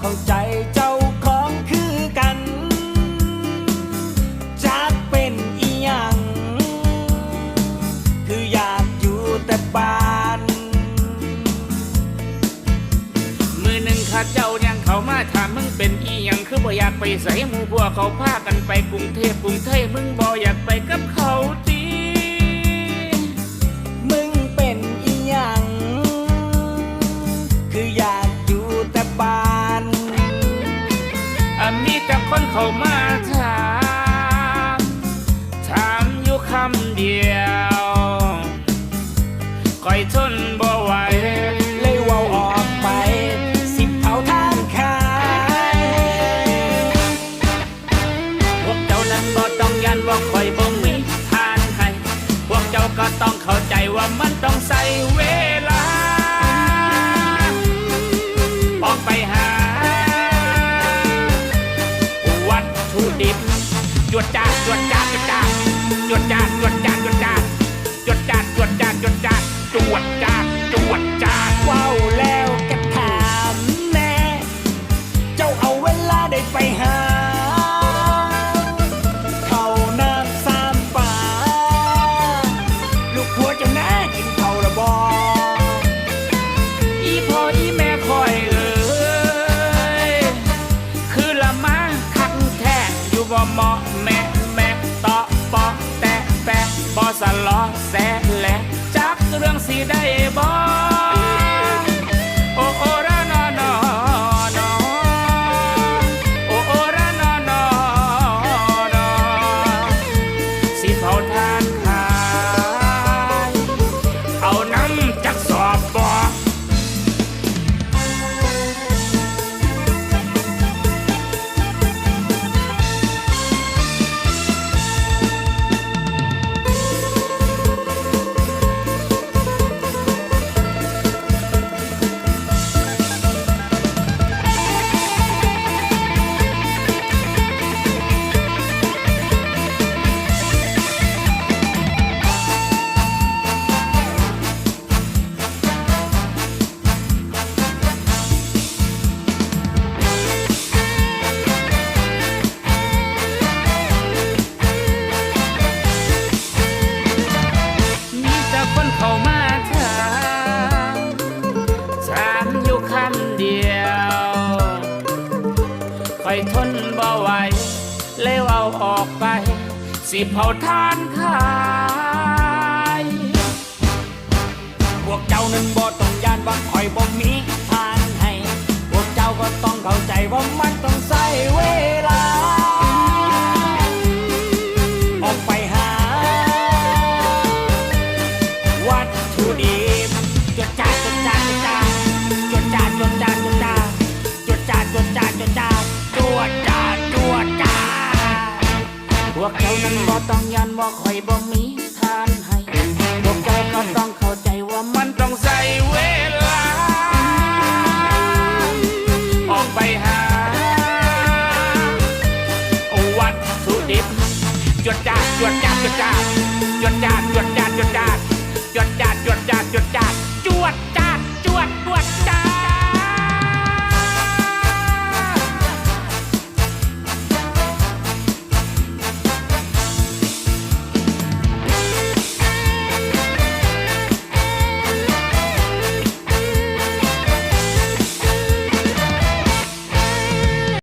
เข้าใจเจ้าของคือกัน จากเป็นอีหยัง คืออยากอยู่แต่บ้าน มือหนึ่งข้าเจ้ายังเขามาถามมึงเป็นอีหยังคือบ่อยากไปใส่หมู่บัวเขาพากันไปกรุงเทพกรุงเทพมึงบ่อยากไปกับเขา เขามาถามถามอยู่คำเดียวคอยทนบ่ไหวเลยเว่าออกไป สิบเผาทานขายพวกเจ้านั้นบ่ต้องยันว่าคอยบ่มีทานให้พวกเจ้าก็ต้องเข้าใจว่ามันต้องใส่เวลา ออกไปหา จวดจานจวดจานจวดจานจวดจานจวดจานจวดจานจวดจานจวดจานจวดจานจวดจานว้าวแล้วก็ถามแน่เจ้าเอาเวลาได้ไปหา ว่าเหมาะแม่แม่ตอปอแตะแปะบอสลอแสแหลจักเรื่องสีได้บอ อยทนบ่ไหวเลยเอาออกไป สิเผาทานขายพวกเจ้านั้นบ่ต้องยานว่าคอยบ่มีทานให้ พวกเจ้าก็ต้องเข้าใจว่ามันต้องใช้เวลา เจ้านั้นบ่ต้องยันว่าคอยบ่มีทานให้พวกเจ้าก็ต้องเข้าใจว่ามันต้องใช้เวลา ออกไปหา วัตถุดิบจวดจ้าดจวดจ้าดจวดจ้าดจวดจ้าดจวดจ้าดจวดจ้าดจวดจ้าดจวดจ้าดจวด